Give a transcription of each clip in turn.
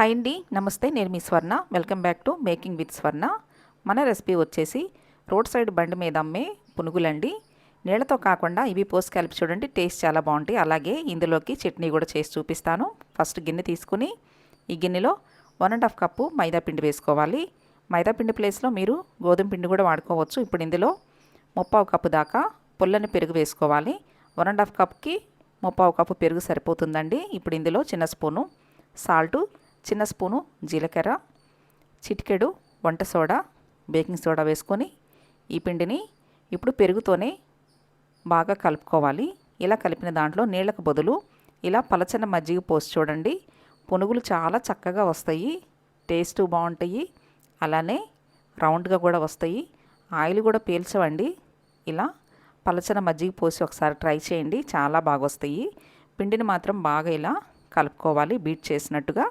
Hi అండి నమస్తే నేను మీ Swarna. Welcome back to making with Swarna మన రెసిపీ వచ్చేసి రోడ్ సైడ్ బండి మీద అమ్మే పునుగులండి. నీళ్ళతో కాకుండా ఇవి పోసి కలిపి చూడండి టేస్ట్ చాలా బాగుంటాయి. అలాగే ఇందులోకి చట్నీ కూడా చేసి చూపిస్తాను. ఫస్ట్ గిన్నె తీసుకుని ఈ గిన్నెలో one and half cup maida పిండి వేసుకోవాలి. మైదా పిండి ప్లేస్లో మీరు గోధుమ పిండి కూడా వాడుకోవచ్చు. ఇప్పుడు ఇందులో ముప్పావు కప్పు దాకా పుల్లని పెరుగు వేసుకోవాలి. వన్ అండ్ హాఫ్ కప్కి ముప్పావు కప్పు పెరుగు సరిపోతుందండి. ఇప్పుడు ఇందులో చిన్న స్పూను సాల్టు చిన్న స్పూను జీలకర్ర చిటికెడు వంట సోడా బేకింగ్ సోడా వేసుకొని ఈ పిండిని ఇప్పుడు పెరుగుతోనే బాగా కలుపుకోవాలి. ఇలా కలిపిన దాంట్లో నీళ్ళకు బదులు ఇలా పలచన మజ్జిగ పోసి చూడండి. పునుగులు చాలా చక్కగా వస్తాయి. టేస్ట్ బాగుంటాయి. అలానే రౌండ్గా కూడా వస్తాయి. ఆయిల్ కూడా పీల్చవండి. ఇలా పలచన మజ్జిగ పోసి ఒకసారి ట్రై చేయండి. చాలా బాగా వస్తాయి పిండిని మాత్రం బాగా ఇలా కలుపుకోవాలి. బీట్ చేసినట్టుగా.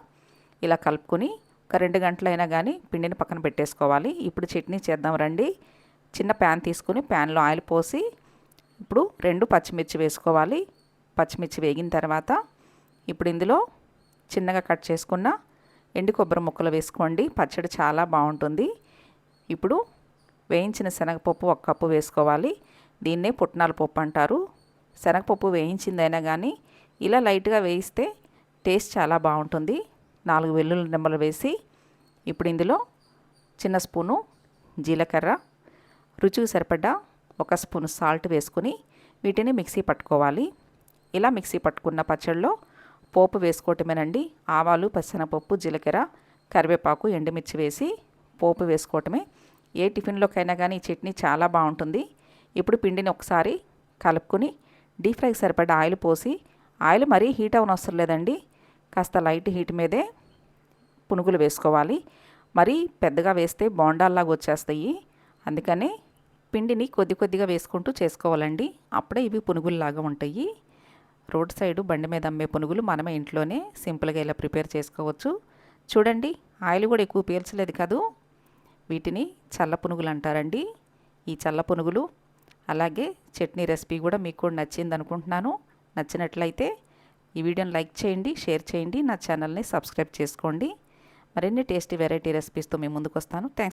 ఇలా కలుపుకొని ఒక రెండు గంటలైనా కానీ పిండిని పక్కన పెట్టేసుకోవాలి. ఇప్పుడు చట్నీ చేద్దాం రండి. చిన్న ప్యాన్ తీసుకొని ప్యాన్లో ఆయిల్ పోసి ఇప్పుడు రెండు పచ్చిమిర్చి వేసుకోవాలి. పచ్చిమిర్చి వేగిన తర్వాత ఇప్పుడు ఇందులో చిన్నగా కట్ చేసుకున్న ఎండు కొబ్బరి ముక్కలు వేసుకోండి. పచ్చడి చాలా బాగుంటుంది. ఇప్పుడు వేయించిన శనగపప్పు ఒక కప్పు వేసుకోవాలి. దీన్నే పుట్నాల పప్పు అంటారు. శనగపప్పు వేయించిందైనా కానీ ఇలా లైట్గా వేయిస్తే టేస్ట్ చాలా బాగుంటుంది. నాలుగు వెల్లుల్లి నిమ్మలు వేసి ఇప్పుడు ఇందులో చిన్న స్పూను జీలకర్ర రుచికి సరిపడ్డ ఒక స్పూన్ సాల్ట్ వేసుకుని వీటిని మిక్సీ పట్టుకోవాలి. ఇలా మిక్సీ పట్టుకున్న పచ్చడిలో పోపు వేసుకోవటమేనండి. ఆవాలు పచ్చనపప్పు జీలకర్ర కరివేపాకు ఎండుమిర్చి వేసి పోపు వేసుకోవటమే. ఏ టిఫిన్లోకైనా కానీ ఈ చట్నీ చాలా బాగుంటుంది. ఇప్పుడు పిండిని ఒకసారి కలుపుకొని డీప్ ఫ్రైకి సరిపడ్డ ఆయిల్ పోసి ఆయిల్ మరీ హీట్ అవనవసరం లేదండి. కాస్త లైట్ హీట్ మీదే పునుగులు వేసుకోవాలి. మరి పెద్దగా వేస్తే బోండాల్లాగా వచ్చేస్తాయి. అందుకనే పిండిని కొద్ది కొద్దిగా వేసుకుంటూ చేసుకోవాలండి. అప్పుడే ఇవి పునుగుల్లాగా ఉంటాయి. రోడ్ సైడు బండి మీద అమ్మే పునుగులు మనమే ఇంట్లోనే సింపుల్గా ఇలా ప్రిపేర్ చేసుకోవచ్చు. చూడండి ఆయిల్ కూడా ఎక్కువ పీల్చలేదు కాదు? వీటిని చల్ల పునుగులు అంటారండి. ఈ చల్ల పునుగులు అలాగే చట్నీ రెసిపీ కూడా మీకు కూడా నచ్చింది అనుకుంటున్నాను. నచ్చినట్లయితే ఈ వీడియోని లైక్ చేయండి షేర్ చేయండి నా ఛానల్ని సబ్స్క్రైబ్ చేసుకోండి. మరిన్ని టేస్టీ వెరైటీ రెసిపీస్తో మీ ముందుకు వస్తాను థ్యాంక్స్